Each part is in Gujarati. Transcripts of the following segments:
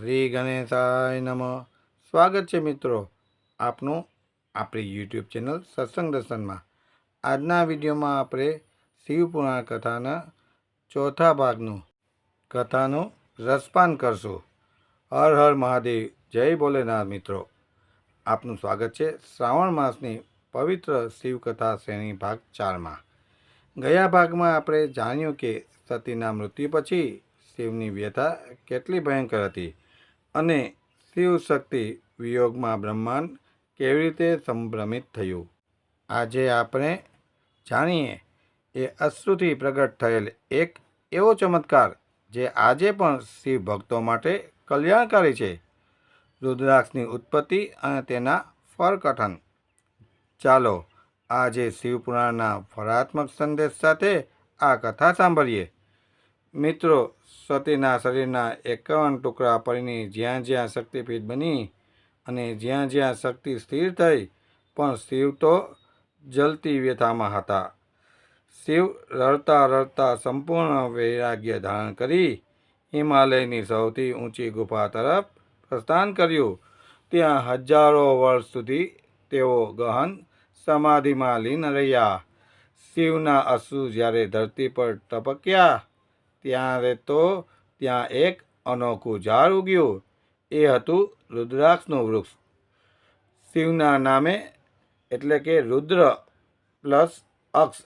શ્રી ગણેશાય નમ. સ્વાગત છે મિત્રો આપનું આપણી યુટ્યુબ ચેનલ સત્સંગ દર્શનમાં. આજના વિડીયોમાં આપણે શિવપુરાણ કથાના ચોથા ભાગનું કથાનું રસપાન કરશું. હર હર મહાદેવ, જય ભોલેનાથ મિત્રો. આપનું સ્વાગત છે શ્રાવણ માસની પવિત્ર શિવકથા શ્રેણી ભાગ ચારમાં. ગયા ભાગમાં આપણે જાણ્યું કે સતીના મૃત્યુ પછી શિવની વ્યથા કેટલી ભયંકર હતી. અને શિવ શક્તિ વિયોગમાં બ્રહ્માંડ કેવી રીતે સંભ્રમિત થયું? આજે આપણે જાણીએ એ અશ્રુથી પ્રગટ થયેલ એક એવો ચમત્કાર જે આજે પણ શિવ ભક્તો માટે કલ્યાણકારી છે. રુદ્રાક્ષની ઉત્પત્તિ અને તેના ફરકથન ચાલો આજે શિવપુરાણના ફરાત્મક સંદેશ સાથે આ કથા સાંભળીએ. મિત્રો, સતીના શરીરના એકાવન ટુકડા પડીને જ્યાં જ્યાં શક્તિપીઠ બની અને જ્યાં જ્યાં શક્તિ સ્થિર થઈ, પણ શિવ તો જલતી વ્યથામાં હતા. શિવ રડતા રડતા સંપૂર્ણ વૈરાગ્ય ધારણ કરી હિમાલયની સૌથી ઊંચી ગુફા તરફ પ્રસ્થાન કર્યું. ત્યાં હજારો વર્ષ સુધી તેઓ ગહન સમાધિમાં લીન રહ્યા. શિવના અશ્રુ જ્યારે ધરતી પર ટપક્યા ત્યારે તો ત્યાં એક અનોખું ઝાડ ઉગ્યું. એ હતું રુદ્રાક્ષનું વૃક્ષ. શિવના નામે એટલે કે રુદ્ર પ્લસ અક્ષ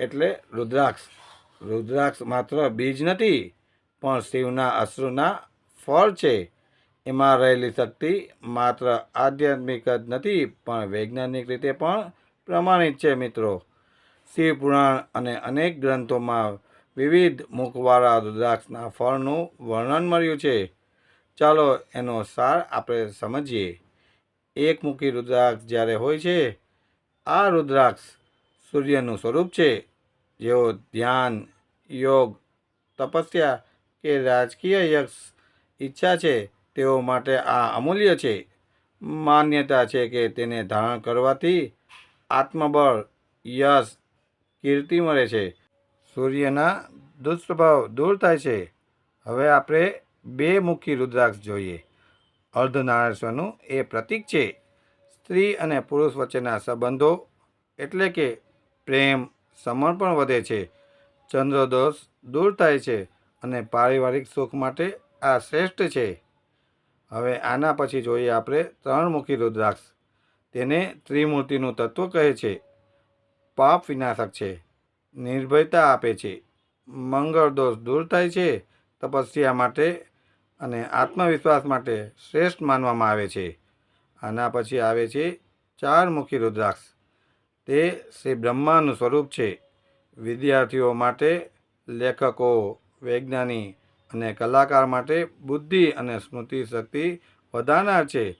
એટલે રુદ્રાક્ષ. રુદ્રાક્ષ માત્ર બીજ નથી, પણ શિવના અશ્રુના ફળ છે. એમાં રહેલી શક્તિ માત્ર આધ્યાત્મિક જ નથી, પણ વૈજ્ઞાનિક રીતે પણ પ્રમાણિત છે મિત્રો. શિવ પુરાણ અને અનેક ગ્રંથોમાં વિવિધ મુખવાળા રુદ્રાક્ષના ફળનું વર્ણન મળ્યું છે. ચાલો એનો સાર આપણે સમજીએ. એકમુખી રુદ્રાક્ષ જ્યારે હોય છે, આ રુદ્રાક્ષ સૂર્યનું સ્વરૂપ છે. જેઓ ધ્યાન, યોગ, તપસ્યા કે રાજકીય યક્ષ ઈચ્છા છે, તેઓ માટે આ અમૂલ્ય છે. માન્યતા છે કે તેને ધારણ કરવાથી આત્મબળ, યશ, કીર્તિ મળે છે. સૂર્યના દુષ્પ્રભાવ દૂર થાય છે. હવે આપણે બે મુખી રુદ્રાક્ષ જોઈએ. અર્ધનારેશ્વરનું એ પ્રતીક છે. સ્ત્રી અને પુરુષ વચ્ચેના સંબંધો એટલે કે પ્રેમ, સમર્પણ વધે છે. ચંદ્રદોષ દૂર થાય છે અને પારિવારિક સુખ માટે આ શ્રેષ્ઠ છે. હવે આના પછી જોઈએ આપણે ત્રણમુખી રુદ્રાક્ષ. તેને ત્રિમૂર્તિનું તત્વ કહે છે. પાપ વિનાશક છે. નિર્ભયતા આપે છે. મંગળ દોષ દૂર થાય છે, તપસ્યા માટે અને આત્મવિશ્વાસ માટે શ્રેષ્ઠ માનવામાં આવે છે. આના પછી આવે છે ચારમુખી રુદ્રાક્ષ. તે શ્રી બ્રહ્માનું સ્વરૂપ છે. વિદ્યાર્થીઓ માટે લેખકો, વૈજ્ઞાનિક અને કલાકાર માટે બુદ્ધિ અને સ્મૃતિ શક્તિ વધારનાર છે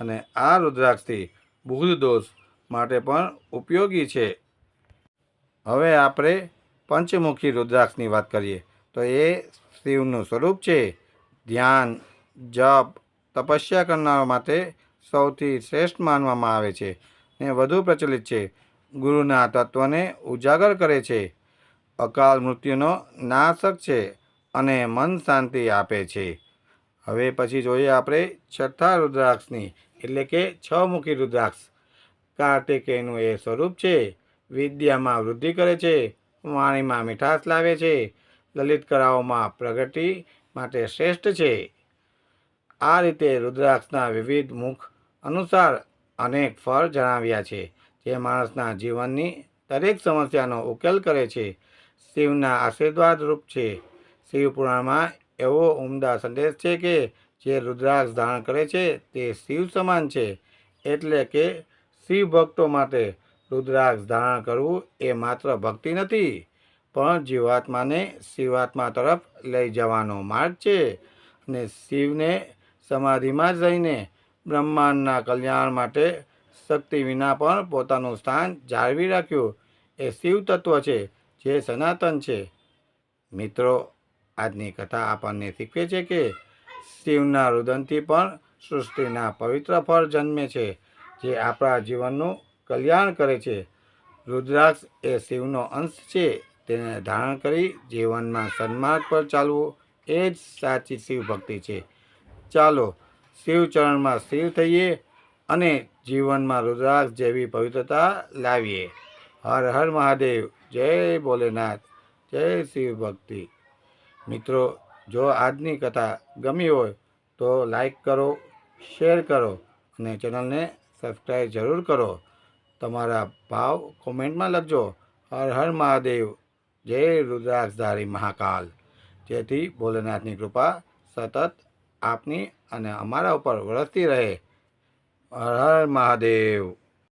અને આ રુદ્રાક્ષથી બુદ્ધ દોષ માટે પણ ઉપયોગી છે. હવે આપણે પંચમુખી રુદ્રાક્ષની વાત કરીએ. તો એ શિવનું સ્વરૂપ છે. ધ્યાન, જપ, તપસ્યા કરનાર માટે સૌથી શ્રેષ્ઠ માનવામાં આવે છે ને વધુ પ્રચલિત છે. ગુરુના તત્વને ઉજાગર કરે છે. અકાલ મૃત્યુનો નાશક છે અને મન શાંતિ આપે છે. હવે પછી જોઈએ આપણે છઠ્ઠા રુદ્રાક્ષની, એટલે કે છ મુખી રુદ્રાક્ષ. કાર્તિકેયનું એ સ્વરૂપ છે. વિદ્યામાં વૃદ્ધિ કરે છે, વાણીમાં મીઠાશ લાવે છે, લલિત કળાઓમાં પ્રગતિ માટે શ્રેષ્ઠ છે. આ રીતે રુદ્રાક્ષના વિવિધ મુખ અનુસાર અનેક ફળ જણાવ્યા છે, જે માણસના જીવનની દરેક સમસ્યાનો ઉકેલ કરે છે. શિવના આશીર્વાદ રૂપ છે. શિવ પુરાણમાં એવો ઉમદા સંદેશ છે કે જે રુદ્રાક્ષ ધારણ કરે છે તે શિવ સમાન છે, એટલે કે શિવ ભક્તો માટે રુદ્રાક્ષ ધારણ કરવું એ માત્ર ભક્તિ નથી, પણ જીવાત્માને શિવાત્મા તરફ લઈ જવાનો માર્ગ છે. અને શિવને સમાધિમાં જ રહીને બ્રહ્માંડના કલ્યાણ માટે શક્તિ વિના પણ પોતાનું સ્થાન જાળવી રાખ્યું એ શિવ તત્વ છે, જે સનાતન છે. મિત્રો, આજની કથા આપણને શીખવે છે કે શિવના રુદનથી પણ સૃષ્ટિના પવિત્ર ફળ જન્મે છે, જે આપણા જીવનનું કલ્યાણ કરે છે. રુદ્રાક્ષ એ શિવનો અંશ છે. તેને ધારણ કરી જીવનમાં સન્માર્ગ પર ચાલવું એ જ સાચી શિવ ભક્તિ છે. ચાલો શિવચરણમાં સ્થિર થઈએ અને જીવનમાં રુદ્રાક્ષ જેવી પવિત્રતા લાવીએ. હર હર મહાદેવ, જય ભોલેનાથ, જય શિવ ભક્તિ. મિત્રો, જો આજની કથા ગમી હોય તો લાઈક કરો, શેર કરો અને ચેનલને સબસ્ક્રાઈબ જરૂર કરો. તમારા ભાવ કોમેન્ટમાં લખજો. હર હર મહાદેવ. જય રુદ્રાક્ષધારી મહાકાલ. જેથી ભોલેનાથની કૃપા સતત આપની અને અમારા ઉપર વરસતી રહે. હર હર મહાદેવ.